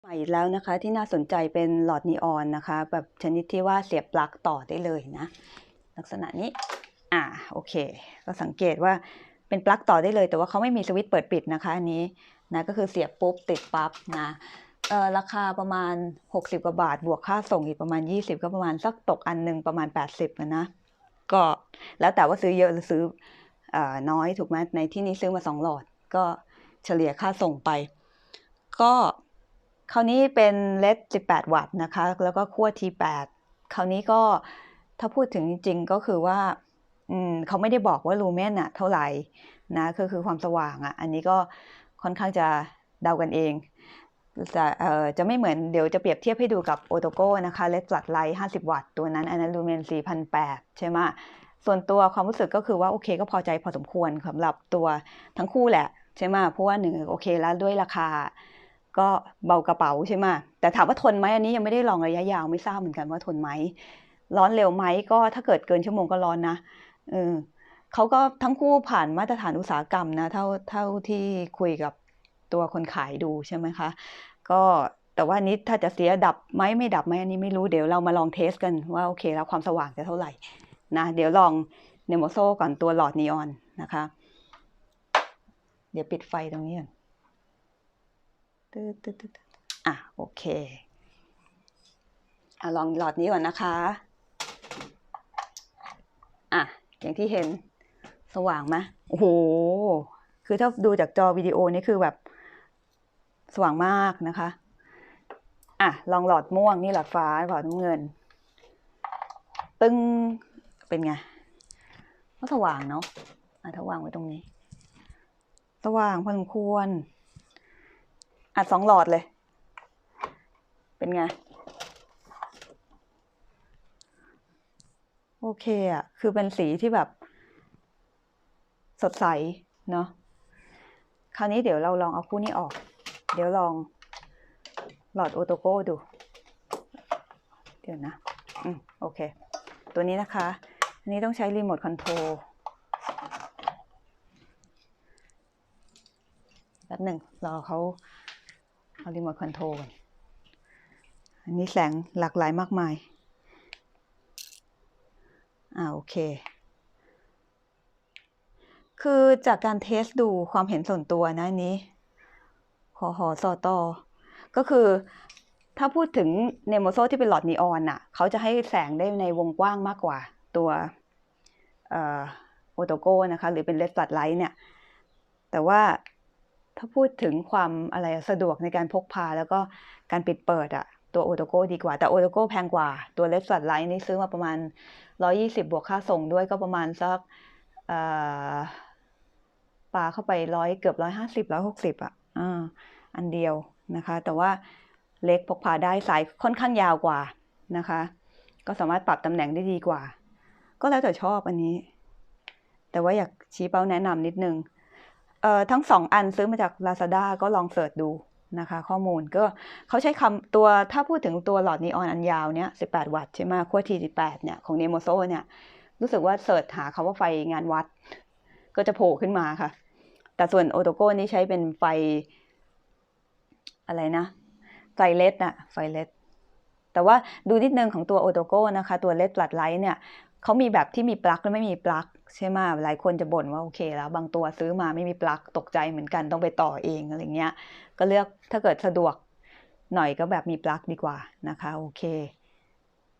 ใหม่อีกแล้วนะคะที่น่าสนใจเป็นหลอดนีออนนะคะ แบบชนิดที่ว่าเสียบปลั๊กต่อได้เลยนะ ลักษณะนี้อ่าโอเค ก็สังเกตว่าเป็นปลั๊กต่อได้เลย แต่ว่าเขาไม่มีสวิตช์เปิดปิดนะคะอันนี้นะก็คือเสียบปุ๊บติดปั๊บนะเออราคาประมาณ 60 กว่าบาท บวกค่าส่งอีกประมาณ 20 ก็ประมาณสักตกอันหนึ่งประมาณ 80นะนะก็แล้วแต่ว่าซื้อเยอะหรือซื้อออน้อยถูกไหมในที่นี้ซื้อมาสองหลอด ก็เฉลี่ยค่าส่งไป ก็ คราวนี้เป็นเลด18 วัตต์นะคะ แล้วก็ขั้ว T8 คราวนี้ก็ถ้าพูดถึงจริงก็คือว่าอืมเขาไม่ได้บอกว่าลูเมนอะเท่าไหร่นะก็คือความสว่างอะอันนี้ก็ค่อนข้างจะเดากันเองจะเอ่อจะไม่เหมือนเดี๋ยวจะเปรียบเทียบให้ดูกับโอโตโก้นะคะเลดฟลัดไลท์50 วัตต์ตัวนั้นอันนั้นลูเมน4,800 ใช่ไหมส่วนตัวความรู้สึกก็คือว่าโอเคก็พอใจพอสมควรสำหรับตัวทั้งคู่แหละ ใช่ไหมเพราะว่าหนึ่งโอเคแล้วด้วยราคา ก็เบากระเป๋าใช่ไหมแต่ถามว่าทนไหมอันนี้ยังไม่ได้ลองระยะยาวไม่ทราบเหมือนกันว่าทนไหมร้อนเร็วไหมก็ถ้าเกิดเกินชั่วโมงก็ร้อนนะเออเขาก็ทั้งคู่ผ่านมาตรฐานอุตสาหกรรมนะเท่าเท่าที่คุยกับตัวคนขายดูใช่ไหมคะ ก็แต่ว่านี้ถ้าจะเสียดับไหมไม่ดับไหมอันนี้ไม่รู้เดี๋ยวเรามาลองเทสกันว่าโอเคแล้วความสว่างจะเท่าไหร่นะเดี๋ยวลองเนโมโซก่อนตัวหลอดนีออนนะคะ เดี๋ยวปิดไฟตรงนี้ก่อน ตึ๊ดตึ๊ดตึ๊ดอะโอเคอะลองหลอดนี้ก่อนนะคะ อะ อย่างที่เห็นสว่างไหมโอ้โห คือถ้าดูจากจอวิดีโอนี่คือแบบ สว่างมากนะคะ อะ ลองหลอดม่วงนี่หลอดฟ้าหลอดน้ำเงิน ตึ้งเป็นไงก็สว่างเนาะอะถ้าวางไว้ตรงนี้ สว่างพอสมควร อัดสองหลอดเลย เป็นไง โอเคอะคือเป็นสีที่แบบ สดใส เนาะคราวนี้เดี๋ยวเราลองเอาคู่นี้ออก เดี๋ยวลองหลอดโอโตโก้ดู เดี๋ยวนะ อืม โอเค ตัวนี้นะคะ อันนี้ต้องใช้รีโมทคอนโทรลแป๊บหนึ่งรอเขา เอารีโมทคอนโทรลก่อนอันนี้แสงหลากหลายมากมาย อ่าโอเค คือจากการเทสดูความเห็นส่วนตัวนะอันนี้ขอหอสอตอก็คือถ้าพูดถึงเนโมโซที่เป็นหลอดนีออนอะ เขาจะให้แสงได้ในวงกว้างมากกว่าตัวออโอโตโกนะคะ หรือเป็นเลดฟลัดไลท์เนี่ย แต่ว่า ถ้าพูดถึงความอะไรสะดวกในการพกพาแล้วก็การปิดเปิดอะตัวโอโตโกดีกว่า แต่โอโตโกแพงกว่า ตัวเลสฟลัดไลท์นี่ซื้อมาประมาณ 120 บวกค่าส่งด้วยก็ประมาณสักเอ่อปาเข้าไปร้อยเกือบร้อยห้าสิบร้อยหกสิบอะอันเดียวนะคะ แต่ว่าเล็กพกพาได้สายค่อนข้างยาวกว่านะคะ ก็สามารถปรับตำแหน่งได้ดีกว่า ก็แล้วแต่ชอบอันนี้ แต่ว่าอยากชี้เป้าแนะนำนิดนึง เอ่อทั้งสองอันซื้อมาจาก Lazada ก็ลองเสิร์ชดูนะคะข้อมูลก็เขาใช้คำตัวถ้าพูดถึงตัวหลอดนีออนอันยาวเนี้ย18 วัตต์ใช่ไหมขั้ว T18 เนี่ยของ Nemoso เนี่ยรู้สึกว่าเสิร์ชหาคำว่าไฟงานวัด ก็จะโผล่ขึ้นมาค่ะ แต่ส่วนโอโตโก้นี่ใช้เป็นไฟ อะไรนะ ไฟเลดน่ะไฟเลดแต่ว่าดูนิดนึงของตัวโอโตโก้นะคะ ตัวเลดบลัดไลท์เนี่ย เขามีแบบที่มีปลั๊กและไม่มีปลั๊กใช่ไหมหลายคนจะบ่นว่าโอเคแล้ว บางตัวซื้อมาไม่มีปลั๊กตกใจเหมือนกันต้องไปต่อเองอะไรเงี้ย ก็เลือกถ้าเกิดสะดวกหน่อยก็แบบมีปลั๊กดีกว่านะคะ โอเค